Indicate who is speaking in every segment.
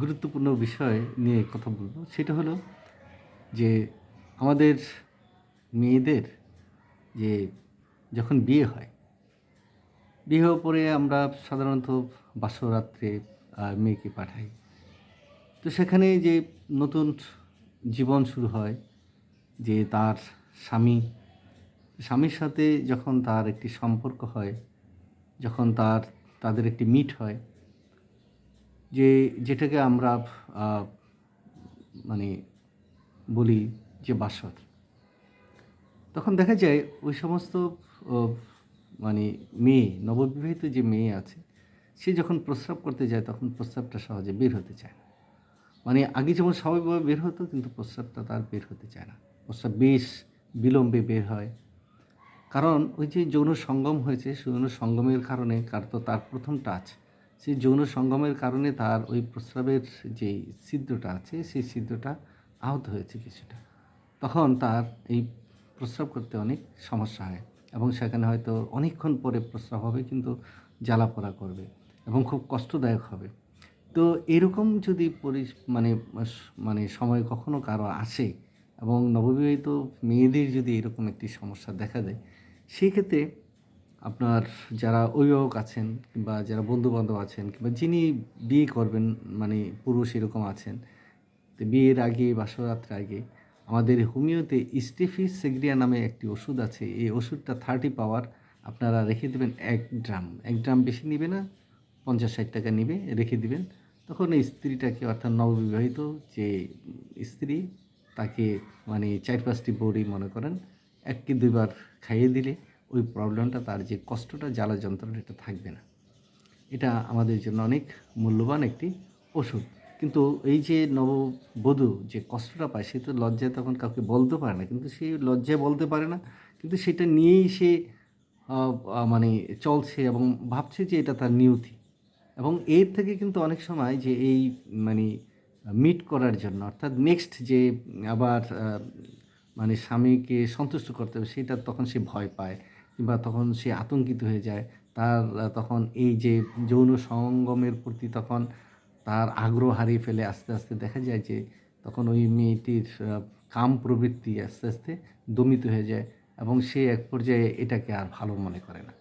Speaker 1: গুরুত্বপূর্ণ বিষয় নিয়ে কথা বলব। সেটা হলো যে আমাদের মেয়েদের যে যখন বিয়ে হয়, বিয়ে পরে আমরা সাধারণত বাসরাত্রে মেয়েকে পাঠাই। তো সেখানে যে নতুন জীবন শুরু হয়, যে তার স্বামী, স্বামীর সাথে যখন তার একটি সম্পর্ক হয়, যখন তার, তাদের একটি মিট হয় যে যেটাকে আমরা মানে বলি যে বাসর। তখন দেখা যায় ওই সমস্ত মানে মেয়ে, নববিবাহিত যে মেয়ে আছে, সে যখন প্রস্রাব করতে যায়, তখন প্রস্রাবটা সহজে বের হতে চায় না। মানে আগে যেমন স্বাভাবিকভাবে বের হতো, কিন্তু প্রস্রাবটা তার বের হতে চায় না। প্রস্রাব বেশ বিলম্বে বের হয়। কারণ ওই যে যৌন সঙ্গম হয়েছে যৌন সঙ্গমের কারণে কার তো তার প্রথম টাচ সেই যৌন সঙ্গমের কারণে তার ওই প্রস্রাবের যে ছিদ্রটা আছে, সেই ছিদ্রটা আহত হয়েছে কিছুটা। তখন তার এই প্রস্রাব করতে অনেক সমস্যা হয় এবং সেখানে হয়তো অনেকক্ষণ পরে প্রস্রাব হবে কিন্তু জ্বালা পোড়া করবে এবং খুব কষ্টদায়ক হবে। তো এরকম যদি পরি মানে মানে সময় কখনো কারও আসে এবং নববিবাহিত মেয়েদের যদি এরকম একটি সমস্যা দেখা দেয় সেই ক্ষেত্রে আপনার যারা অভিভাবক আছেন কিংবা যারা বন্ধুবান্ধব আছেন কিংবা যিনি বিয়ে করবেন মানে পুরুষ এরকম আছেন, তো বিয়ের আগে বাসরাত্র আগে, আমাদের হোমিওতে স্টেফিস সেগ্রিয়া নামে একটি ওষুধ আছে। এই ওষুধটা থার্টি পাওয়ার আপনারা রেখে দেবেন এক ড্রাম এক ড্রাম বেশি নিবে না, পঞ্চাশ ষাট টাকা নিবে, রেখে দিবেন। তখন স্ত্রীটাকে অর্থাৎ নববিবাহিত যে স্ত্রী, তাকে মানে চার পাঁচটি বড়ি মনে করেন এক কি দুইবার খাইয়ে দিলে ওই প্রবলেমটা, তার যে কষ্টটা, জ্বালা যন্ত্রণা এটা থাকবে না। এটা আমাদের জন্য অনেক মূল্যবান একটি ওষুধ। কিন্তু এই যে নববধূ যে কষ্টটা পায়, সে তো লজ্জায় তখন কাউকে বলতে পারে না। কিন্তু সে লজ্জায় বলতে পারে না। কিন্তু সেটা নিয়েই সে মানে চলছে এবং ভাবছে যে এটা তার নিয়তি। এবং এর থেকে কিন্তু অনেক সময় যে এই মানে মিট করার জন্য, অর্থাৎ নেক্সট যে আবার মানে স্বামীকে সন্তুষ্ট করতে হবে, সেটা তখন সে ভয় পায়। কিংবা তখন সে আতঙ্কিত হয়ে যায়, তার, তখন এই যে যৌন সঙ্গমের প্রতি তখন তার আগ্রহ হারিয়ে ফেলে আস্তে আস্তে দেখা যায় যে তখন ওই মেয়েটির কাম প্রবৃত্তি আস্তে আস্তে দমিত হয়ে যায় এবং সে এক পর্যায়ে এটাকে আর ভালো মনে করে না।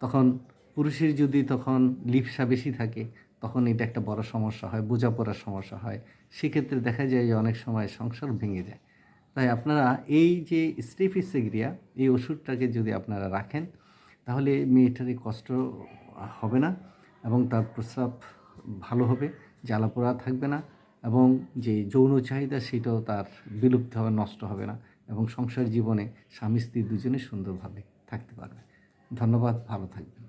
Speaker 1: তখন পুরুষের যদি তখন লিপসা বেশি থাকে, তখন এটা একটা বড় সমস্যা হয়, বোঝাপড়ার সমস্যা হয়। সেক্ষেত্রে দেখা যায় যে অনেক সময় সংসার ভেঙে যায়। তাই আপনারা এই যে স্টেফিসেগ্রিয়া, এই ওষুধটাকে যদি আপনারা রাখেন, তাহলে মেয়েটার এই কষ্ট হবে না এবং তার প্রস্রাব ভালো হবে, জ্বালাপোড়া থাকবে না এবং যে যৌন চাহিদা সেটাও তার বিলুপ্ত হবে, নষ্ট হবে না এবং সংসার জীবনে স্বামী স্ত্রী দুজনে সুন্দরভাবে থাকতে পারবে। ধন্যবাদ, ভালো থাকবেন।